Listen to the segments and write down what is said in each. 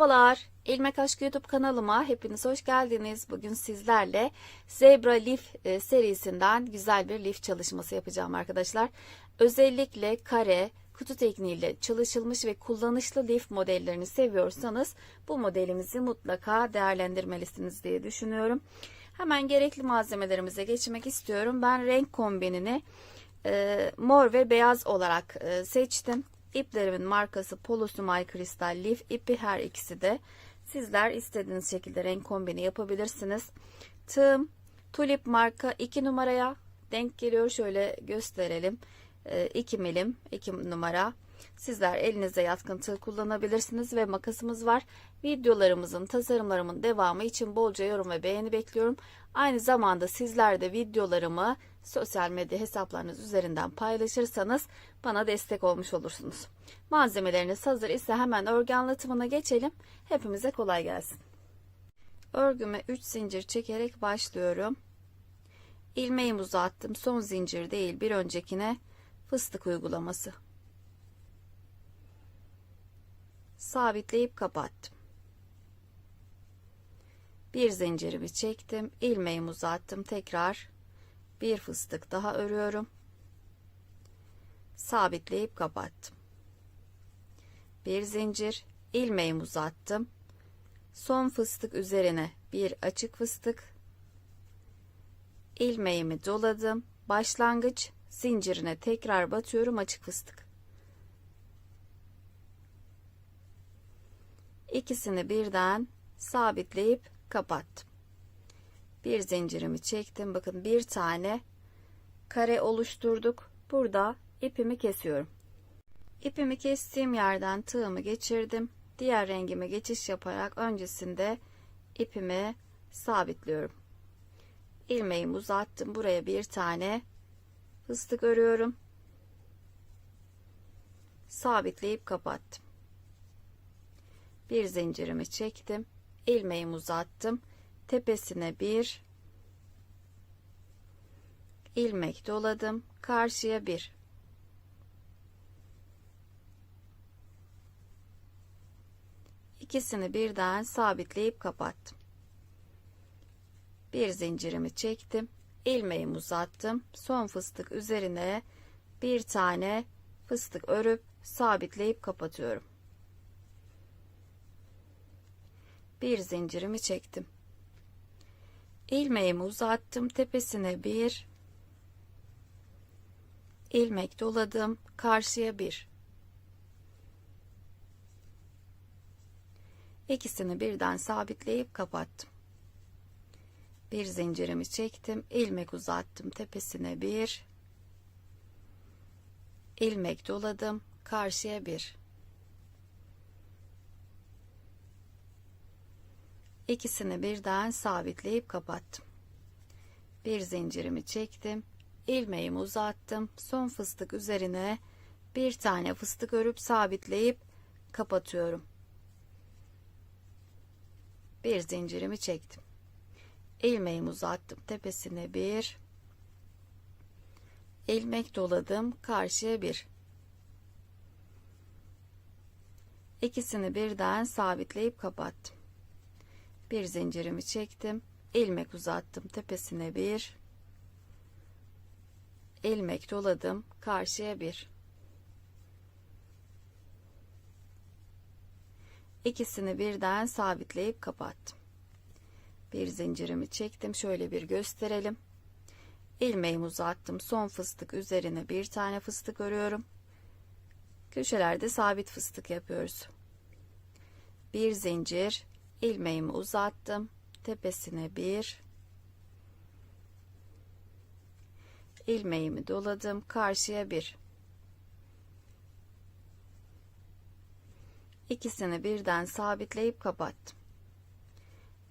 Merhabalar, İlmek Aşk YouTube kanalıma hepiniz hoş geldiniz. Bugün sizlerle Zebra Lif e, serisinden güzel bir lif çalışması yapacağım arkadaşlar. Özellikle kare, kutu tekniğiyle çalışılmış ve kullanışlı lif modellerini seviyorsanız bu modelimizi mutlaka değerlendirmelisiniz diye düşünüyorum. Hemen gerekli malzemelerimize geçmek istiyorum. Ben renk kombinini e, mor ve beyaz olarak e, seçtim. İplerimin markası Polosumay Kristal Leaf ipi her ikisi de. Sizler istediğiniz şekilde renk kombini yapabilirsiniz. Tığım Tulip marka 2 numaraya denk geliyor. Şöyle gösterelim. 2 milim 2 numara. Sizler elinize yatkın tığ kullanabilirsiniz ve makasımız var. Videolarımızın, tasarımlarımın devamı için bolca yorum ve beğeni bekliyorum. Aynı zamanda sizler de videolarımı sosyal medya hesaplarınız üzerinden paylaşırsanız bana destek olmuş olursunuz. Malzemeleriniz hazır ise hemen örgü anlatımına geçelim. Hepimize kolay gelsin. Örgüme 3 zincir çekerek başlıyorum. İlmeğimi uzattım. Son zincir değil bir öncekine fıstık uygulaması. Sabitleyip kapattım. Bir zincirimi çektim. ilmeğimi uzattım. Tekrar bir fıstık daha örüyorum. Sabitleyip kapattım. Bir zincir, ilmeğimi uzattım. Son fıstık üzerine bir açık fıstık. ilmeğimi doladım. Başlangıç zincirine tekrar batıyorum açık fıstık. İkisini birden sabitleyip kapattım. Bir zincirimi çektim. Bakın bir tane kare oluşturduk. Burada ipimi kesiyorum. İpimi kestiğim yerden tığımı geçirdim. Diğer rengime geçiş yaparak öncesinde ipimi sabitliyorum. İlmeğimi uzattım. Buraya bir tane fıstık örüyorum. Sabitleyip kapattım. Bir zincirimi çektim. ilmeğimi uzattım. Tepesine bir ilmek doladım. Karşıya bir. İkisini birden sabitleyip kapattım. Bir zincirimi çektim. ilmeğimi uzattım. Son fıstık üzerine bir tane fıstık örüp sabitleyip kapatıyorum. Bir zincirimi çektim. İlmeğimi uzattım. Tepesine bir ilmek doladım. Karşıya bir. İkisini birden sabitleyip kapattım. Bir zincirimi çektim. ilmek uzattım. Tepesine bir. ilmek doladım. Karşıya bir. İkisini birden sabitleyip kapattım. Bir zincirimi çektim. ilmeğimi uzattım. Son fıstık üzerine bir tane fıstık örüp sabitleyip kapatıyorum bir zincirimi çektim. ilmeğimi uzattım. Tepesine bir ilmek doladım. Karşıya bir. İkisini birden sabitleyip kapattım. Bir zincirimi çektim. ilmek uzattım. Tepesine bir ilmek doladım. Karşıya bir. İkisini birden sabitleyip kapattım. Bir zincirimi çektim. Şöyle bir gösterelim. ilmeğimi uzattım. Son fıstık üzerine bir tane fıstık örüyorum. Köşelerde sabit fıstık yapıyoruz. Bir zincir, ilmeğimi uzattım. Tepesine bir ilmeğimi doladım. Karşıya bir. İkisini birden sabitleyip kapattım.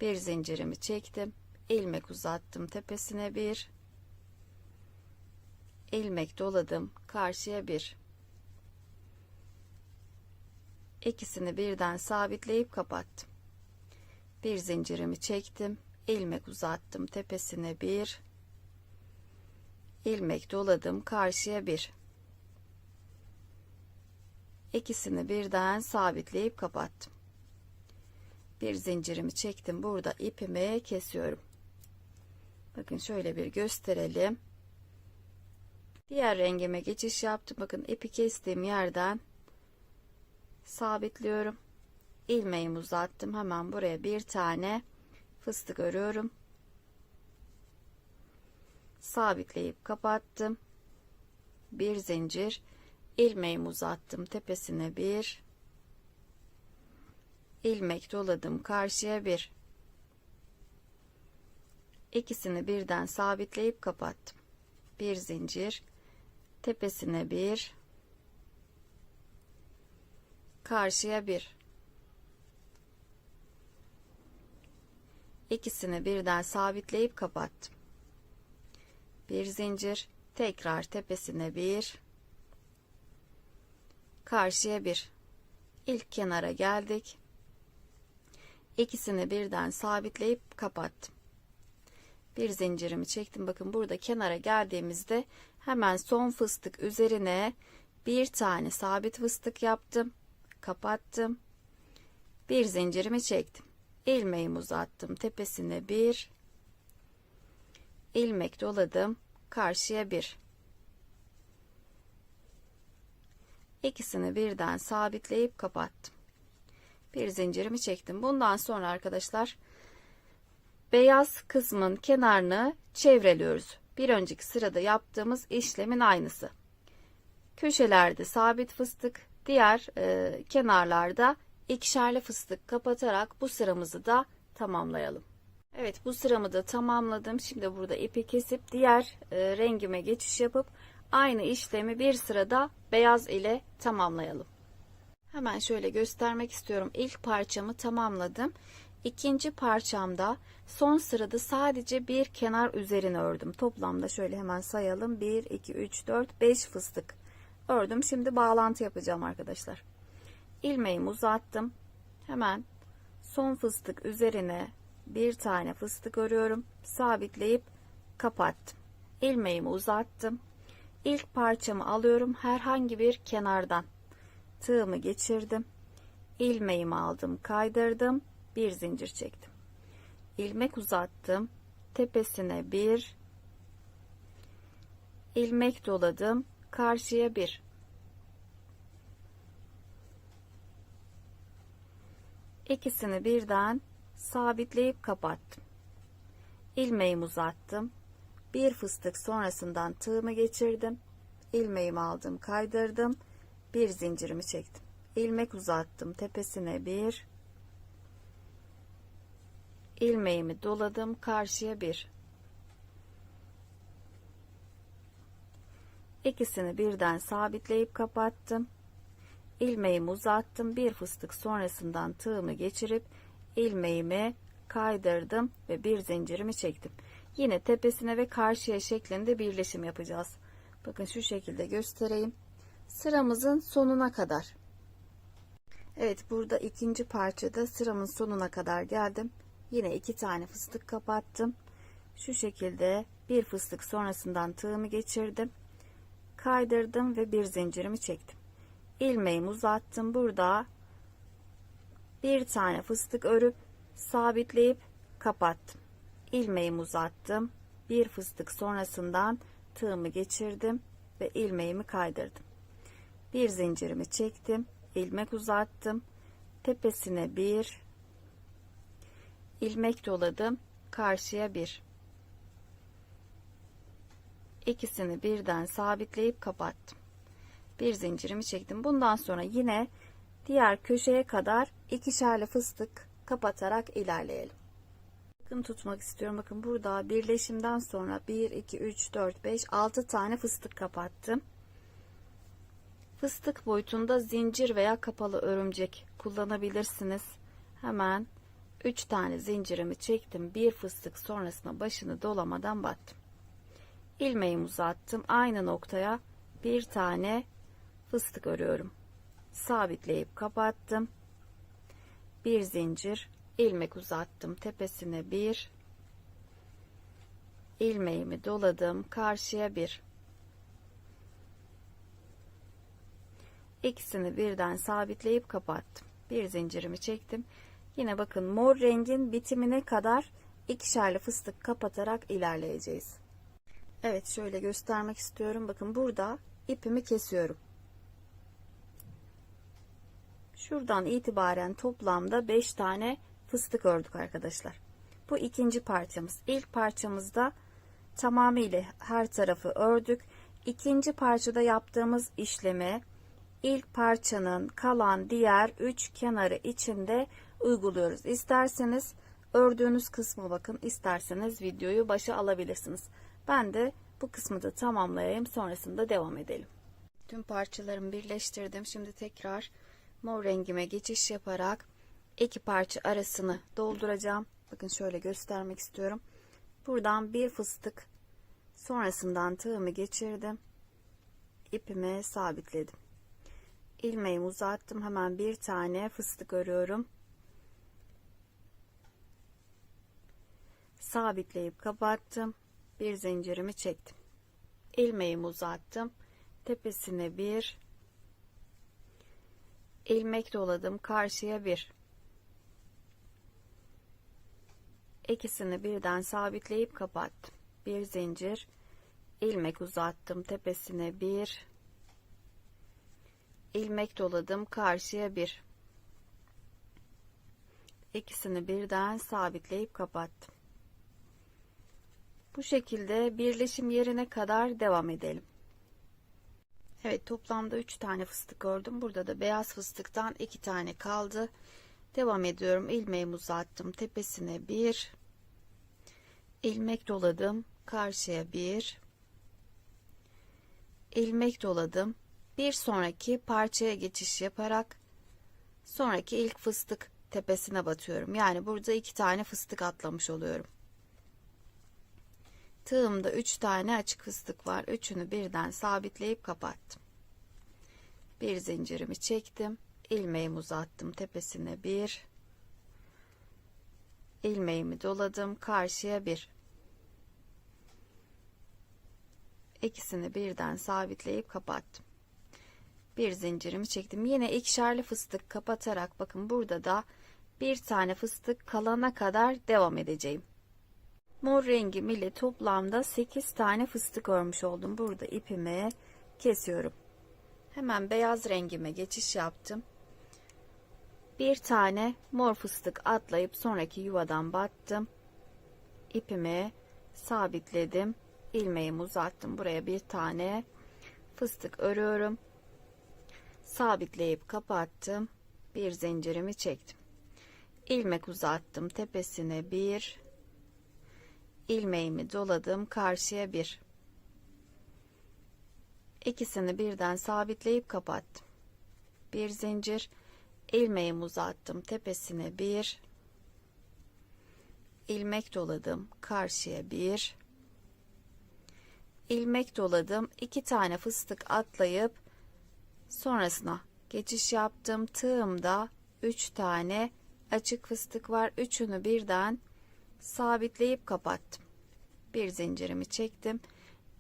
Bir zincirimi çektim. ilmek uzattım. Tepesine bir. ilmek doladım. Karşıya bir. İkisini birden sabitleyip kapattım. Bir zincirimi çektim. ilmek uzattım. Tepesine bir. ilmek doladım. Karşıya bir ikisini birden sabitleyip kapattım. Bir zincirimi çektim. Burada ipimi kesiyorum. Bakın şöyle bir gösterelim. Diğer rengime geçiş yaptım. Bakın ipi kestiğim yerden sabitliyorum. İlmeğimi uzattım. Hemen buraya bir tane fıstık örüyorum. Sabitleyip kapattım. Bir zincir ilmeğimi uzattım. Tepesine bir ilmek doladım. Karşıya bir ikisini birden sabitleyip kapattım. Bir zincir tepesine bir karşıya bir ikisini birden sabitleyip kapattım. Bir zincir tekrar tepesine bir karşıya bir ilk kenara geldik. İkisini birden sabitleyip kapattım. Bir zincirimi çektim. Bakın burada kenara geldiğimizde hemen son fıstık üzerine bir tane sabit fıstık yaptım. Kapattım. Bir zincirimi çektim. İlmeğimi uzattım. Tepesine bir ilmek doladım. Karşıya bir. İkisini birden sabitleyip kapattım. Bir zincirimi çektim. Bundan sonra arkadaşlar beyaz kısmın kenarını çevreliyoruz. Bir önceki sırada yaptığımız işlemin aynısı. Köşelerde sabit fıstık, diğer e, kenarlarda ikişerli fıstık kapatarak bu sıramızı da tamamlayalım. Evet bu sıramı da tamamladım. Şimdi burada ipi kesip diğer e, rengime geçiş yapıp aynı işlemi bir sırada beyaz ile tamamlayalım. Hemen şöyle göstermek istiyorum. İlk parçamı tamamladım. İkinci parçamda son sırada sadece bir kenar üzerine ördüm. Toplamda şöyle hemen sayalım. 1, 2, 3, 4, 5 fıstık ördüm. Şimdi bağlantı yapacağım arkadaşlar. İlmeğimi uzattım. Hemen son fıstık üzerine bir tane fıstık örüyorum. Sabitleyip kapattım. İlmeğimi uzattım. İlk parçamı alıyorum herhangi bir kenardan. Tığımı geçirdim. ilmeğimi aldım, kaydırdım. Bir zincir çektim. ilmek uzattım. Tepesine bir ilmek doladım. Karşıya bir. İkisini birden sabitleyip kapattım. ilmeğimi uzattım. Bir fıstık sonrasından tığımı geçirdim. ilmeğimi aldım, kaydırdım. Bir zincirimi çektim. ilmek uzattım. Tepesine bir. ilmeğimi doladım. Karşıya bir. İkisini birden sabitleyip kapattım. İlmeğimi uzattım. Bir fıstık sonrasından tığımı geçirip ilmeğimi kaydırdım ve bir zincirimi çektim. Yine tepesine ve karşıya şeklinde birleşim yapacağız. Bakın şu şekilde göstereyim. Sıramızın sonuna kadar. Evet burada ikinci parçada sıramın sonuna kadar geldim. Yine iki tane fıstık kapattım. Şu şekilde bir fıstık sonrasından tığımı geçirdim. Kaydırdım ve bir zincirimi çektim. İlmeğimi uzattım. Burada bir tane fıstık örüp sabitleyip kapattım. ilmeğimi uzattım. Bir fıstık sonrasından tığımı geçirdim ve ilmeğimi kaydırdım. Bir zincirimi çektim. ilmek uzattım. Tepesine bir ilmek doladım. Karşıya bir. İkisini birden sabitleyip kapattım. Bir zincirimi çektim. Bundan sonra yine diğer köşeye kadar ikişerli fıstık kapatarak ilerleyelim. Bakın tutmak istiyorum. Bakın burada birleşimden sonra 1, 2, 3, 4, 5, 6 tane fıstık kapattım. Fıstık boyutunda zincir veya kapalı örümcek kullanabilirsiniz. Hemen 3 tane zincirimi çektim. Bir fıstık sonrasında başını dolamadan battım. ilmeğimi uzattım. Aynı noktaya bir tane fıstık örüyorum. Sabitleyip kapattım. Bir zincir ilmek uzattım. Tepesine bir ilmeğimi doladım. Karşıya bir İkisini birden sabitleyip kapattım. Bir zincirimi çektim. Yine bakın mor rengin bitimine kadar ikişerli fıstık kapatarak ilerleyeceğiz. Evet şöyle göstermek istiyorum. Bakın burada ipimi kesiyorum. Şuradan itibaren toplamda 5 tane fıstık ördük arkadaşlar. Bu ikinci parçamız. İlk parçamızda tamamıyla her tarafı ördük. İkinci parçada yaptığımız işlemi ilk parçanın kalan diğer 3 kenarı içinde uyguluyoruz. İsterseniz ördüğünüz kısmı bakın, isterseniz videoyu başa alabilirsiniz. Ben de bu kısmı da tamamlayayım, sonrasında devam edelim. Tüm parçalarımı birleştirdim. Şimdi tekrar mor rengime geçiş yaparak iki parça arasını dolduracağım. Bakın şöyle göstermek istiyorum. Buradan bir fıstık sonrasından tığımı geçirdim. ipime sabitledim. ilmeğimi uzattım. Hemen bir tane fıstık örüyorum. Sabitleyip kapattım. Bir zincirimi çektim. ilmeğimi uzattım. Tepesine bir ilmek doladım. Karşıya bir ikisini birden sabitleyip kapattım. Bir zincir ilmek uzattım tepesine bir ilmek doladım karşıya bir ikisini birden sabitleyip kapattım. Bu şekilde birleşim yerine kadar devam edelim. Evet toplamda 3 tane fıstık ördüm. Burada da beyaz fıstıktan 2 tane kaldı. Devam ediyorum. ilmeğimi uzattım. Tepesine bir ilmek doladım. Karşıya bir ilmek doladım. Bir sonraki parçaya geçiş yaparak sonraki ilk fıstık tepesine batıyorum. Yani burada iki tane fıstık atlamış oluyorum. Tığımda 3 tane açık fıstık var. Üçünü birden sabitleyip kapattım. Bir zincirimi çektim. ilmeğimi uzattım. Tepesine bir. ilmeğimi doladım. Karşıya bir. İkisini birden sabitleyip kapattım. Bir zincirimi çektim. Yine ikişerli fıstık kapatarak bakın burada da bir tane fıstık kalana kadar devam edeceğim. Mor rengim ile toplamda 8 tane fıstık örmüş oldum. Burada ipimi kesiyorum. Hemen beyaz rengime geçiş yaptım. Bir tane mor fıstık atlayıp sonraki yuvadan battım. İpimi sabitledim. ilmeğimi uzattım. Buraya bir tane fıstık örüyorum. Sabitleyip kapattım. Bir zincirimi çektim. ilmek uzattım. Tepesine bir ilmeğimi doladım karşıya bir. İkisini birden sabitleyip kapattım. Bir zincir ilmeğimi uzattım tepesine bir. İlmek doladım karşıya bir. İlmek doladım iki tane fıstık atlayıp sonrasına geçiş yaptım. Tığımda üç tane açık fıstık var. Üçünü birden sabitleyip kapattım. Bir zincirimi çektim.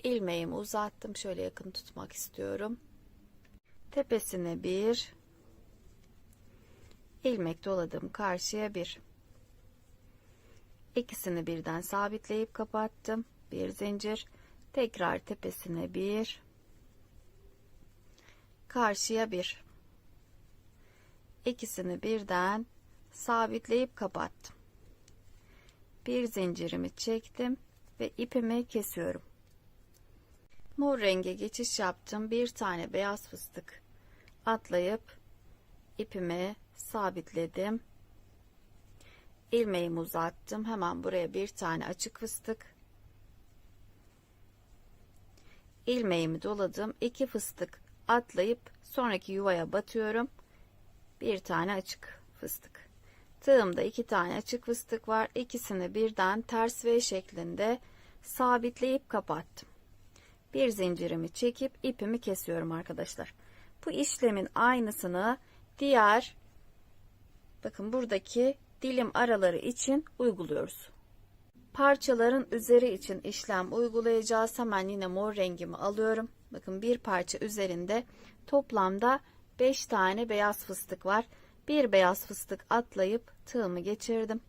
ilmeğimi uzattım. Şöyle yakın tutmak istiyorum. Tepesine bir ilmek doladım. Karşıya bir. İkisini birden sabitleyip kapattım. Bir zincir. Tekrar tepesine bir. Karşıya bir. İkisini birden sabitleyip kapattım bir zincirimi çektim ve ipimi kesiyorum. Mor renge geçiş yaptım. Bir tane beyaz fıstık atlayıp ipimi sabitledim. ilmeğimi uzattım. Hemen buraya bir tane açık fıstık. ilmeğimi doladım. iki fıstık atlayıp sonraki yuvaya batıyorum. Bir tane açık fıstık. Tığımda iki tane açık fıstık var. İkisini birden ters V şeklinde sabitleyip kapattım. Bir zincirimi çekip ipimi kesiyorum arkadaşlar. Bu işlemin aynısını diğer bakın buradaki dilim araları için uyguluyoruz. Parçaların üzeri için işlem uygulayacağız. Hemen yine mor rengimi alıyorum. Bakın bir parça üzerinde toplamda 5 tane beyaz fıstık var. Bir beyaz fıstık atlayıp tığımı geçirdim.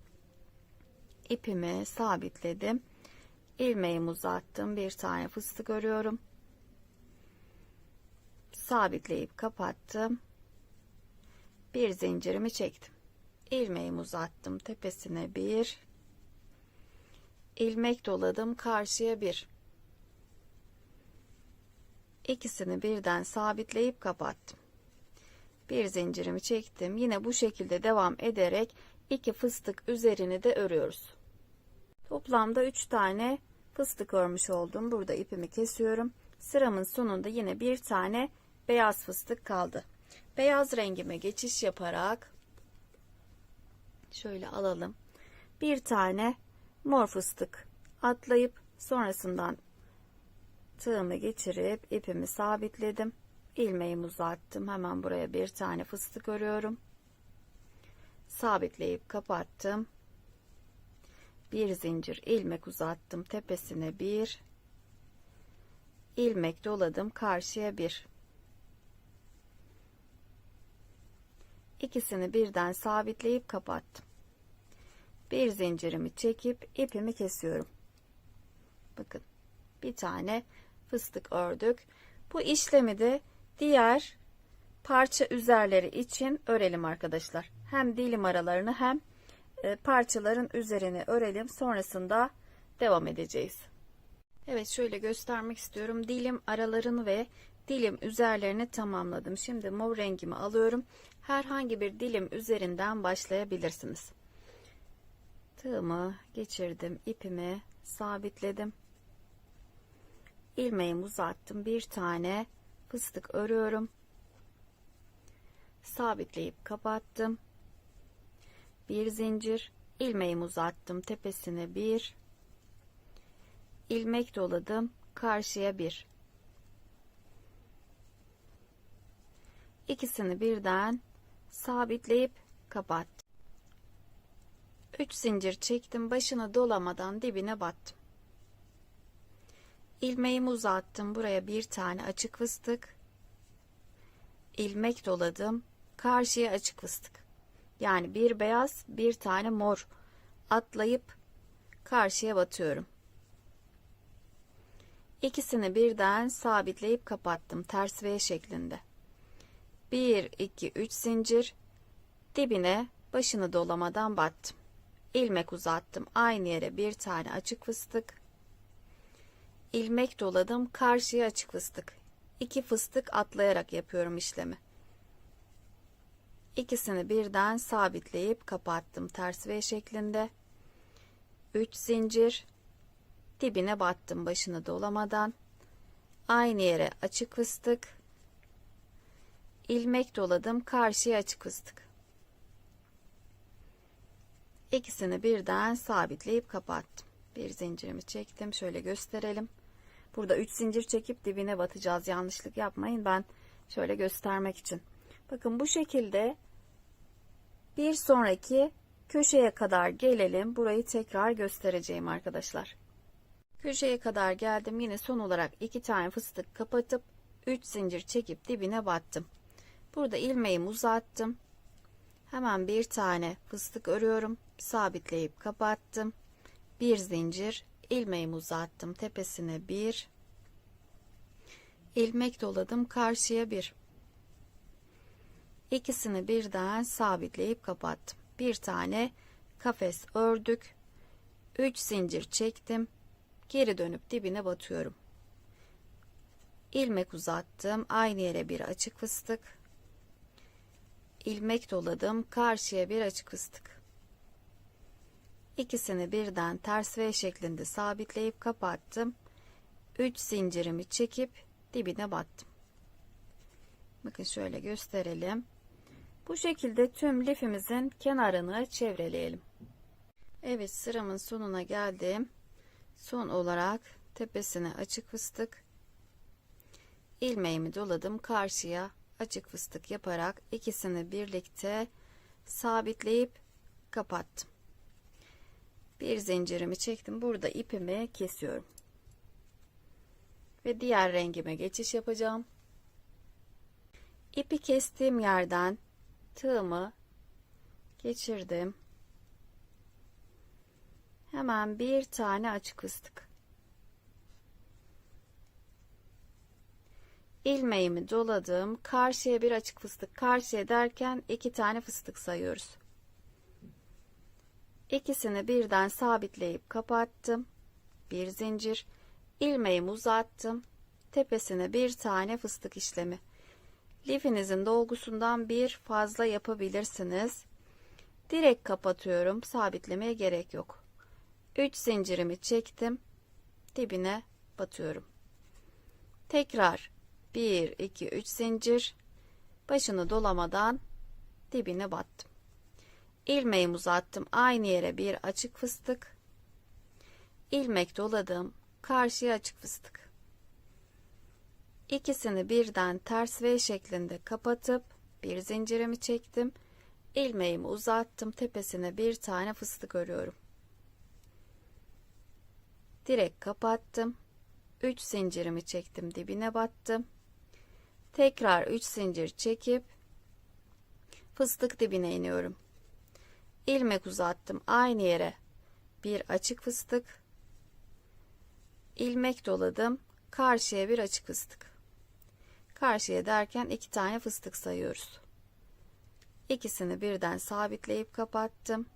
İpimi sabitledim. ilmeğimi uzattım. Bir tane fıstık örüyorum. Sabitleyip kapattım. Bir zincirimi çektim. ilmeğimi uzattım. Tepesine bir. ilmek doladım. Karşıya bir. İkisini birden sabitleyip kapattım. Bir zincirimi çektim. Yine bu şekilde devam ederek iki fıstık üzerini de örüyoruz. Toplamda 3 tane fıstık örmüş oldum. Burada ipimi kesiyorum. Sıramın sonunda yine bir tane beyaz fıstık kaldı. Beyaz rengime geçiş yaparak şöyle alalım. Bir tane mor fıstık atlayıp sonrasından tığımı geçirip ipimi sabitledim. İlmeğimi uzattım. Hemen buraya bir tane fıstık örüyorum. Sabitleyip kapattım. Bir zincir ilmek uzattım. Tepesine bir ilmek doladım. Karşıya bir. İkisini birden sabitleyip kapattım. Bir zincirimi çekip ipimi kesiyorum. Bakın bir tane fıstık ördük. Bu işlemi de diğer parça üzerleri için örelim arkadaşlar. Hem dilim aralarını hem e, parçaların üzerini örelim. Sonrasında devam edeceğiz. Evet şöyle göstermek istiyorum. Dilim aralarını ve dilim üzerlerini tamamladım. Şimdi mor rengimi alıyorum. Herhangi bir dilim üzerinden başlayabilirsiniz. Tığımı geçirdim. ipimi sabitledim ilmeğimi uzattım. Bir tane fıstık örüyorum. Sabitleyip kapattım. Bir zincir ilmeğimi uzattım. Tepesine bir ilmek doladım. Karşıya bir. İkisini birden sabitleyip kapattım. 3 zincir çektim. Başını dolamadan dibine battım ilmeğimi uzattım buraya bir tane açık fıstık. İlmek doladım karşıya açık fıstık. Yani bir beyaz bir tane mor. Atlayıp karşıya batıyorum. İkisini birden sabitleyip kapattım ters V şeklinde. 1 2 3 zincir. Dibine başını dolamadan battım. İlmek uzattım aynı yere bir tane açık fıstık ilmek doladım karşıya açık fıstık. İki fıstık atlayarak yapıyorum işlemi. İkisini birden sabitleyip kapattım ters V şeklinde. 3 zincir. Dibine battım başını dolamadan. Aynı yere açık fıstık. İlmek doladım karşıya açık fıstık. İkisini birden sabitleyip kapattım. Bir zincirimi çektim şöyle gösterelim Burada 3 zincir çekip dibine batacağız. Yanlışlık yapmayın. Ben şöyle göstermek için. Bakın bu şekilde bir sonraki köşeye kadar gelelim. Burayı tekrar göstereceğim arkadaşlar. Köşeye kadar geldim. Yine son olarak iki tane fıstık kapatıp 3 zincir çekip dibine battım. Burada ilmeğimi uzattım. Hemen bir tane fıstık örüyorum. Sabitleyip kapattım. Bir zincir ilmeğimi uzattım tepesine bir. İlmek doladım karşıya bir. İkisini birden sabitleyip kapattım. Bir tane kafes ördük. 3 zincir çektim. Geri dönüp dibine batıyorum. İlmek uzattım. Aynı yere bir açık fıstık. İlmek doladım. Karşıya bir açık fıstık İkisini birden ters V şeklinde sabitleyip kapattım. 3 zincirimi çekip dibine battım. Bakın şöyle gösterelim. Bu şekilde tüm lifimizin kenarını çevreleyelim. Evet sıramın sonuna geldim. Son olarak tepesine açık fıstık ilmeğimi doladım karşıya açık fıstık yaparak ikisini birlikte sabitleyip kapattım bir zincirimi çektim burada ipimi kesiyorum ve diğer rengime geçiş yapacağım ipi kestiğim yerden tığımı geçirdim. Hemen bir tane açık fıstık. ilmeğimi doladım. Karşıya bir açık fıstık. Karşıya derken iki tane fıstık sayıyoruz. İkisini birden sabitleyip kapattım. Bir zincir. ilmeğimi uzattım. Tepesine bir tane fıstık işlemi. Lifinizin dolgusundan bir fazla yapabilirsiniz. Direkt kapatıyorum. Sabitlemeye gerek yok. 3 zincirimi çektim. Dibine batıyorum. Tekrar 1 2 3 zincir başını dolamadan dibine battım. İlmeğimi uzattım. Aynı yere bir açık fıstık. ilmek doladım. Karşıya açık fıstık. İkisini birden ters V şeklinde kapatıp bir zincirimi çektim. ilmeğimi uzattım. Tepesine bir tane fıstık örüyorum. Direkt kapattım. 3 zincirimi çektim. Dibine battım. Tekrar 3 zincir çekip fıstık dibine iniyorum. İlmek uzattım aynı yere. Bir açık fıstık. ilmek doladım. Karşıya bir açık fıstık. Karşıya derken iki tane fıstık sayıyoruz. İkisini birden sabitleyip kapattım.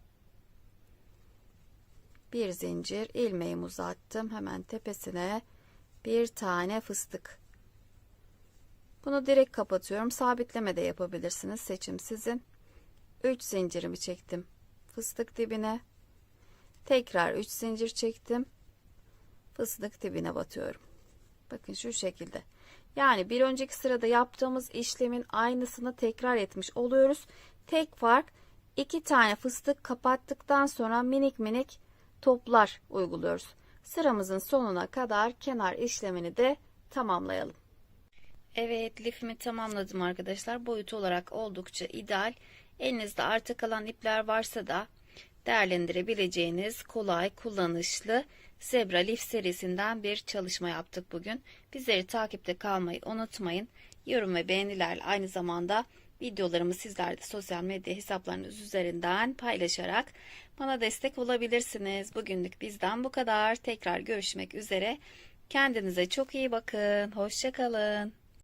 Bir zincir ilmeğimi uzattım. Hemen tepesine bir tane fıstık. Bunu direkt kapatıyorum. Sabitleme de yapabilirsiniz. Seçim sizin. 3 zincirimi çektim. Fıstık dibine. Tekrar 3 zincir çektim. Fıstık dibine batıyorum. Bakın şu şekilde. Yani bir önceki sırada yaptığımız işlemin aynısını tekrar etmiş oluyoruz. Tek fark iki tane fıstık kapattıktan sonra minik minik toplar uyguluyoruz. Sıramızın sonuna kadar kenar işlemini de tamamlayalım. Evet lifimi tamamladım arkadaşlar. Boyut olarak oldukça ideal. Elinizde arta kalan ipler varsa da değerlendirebileceğiniz kolay kullanışlı Zebra Lif serisinden bir çalışma yaptık bugün. Bizleri takipte kalmayı unutmayın. Yorum ve beğenilerle aynı zamanda videolarımı sizler de sosyal medya hesaplarınız üzerinden paylaşarak bana destek olabilirsiniz. Bugünlük bizden bu kadar. Tekrar görüşmek üzere. Kendinize çok iyi bakın. Hoşçakalın.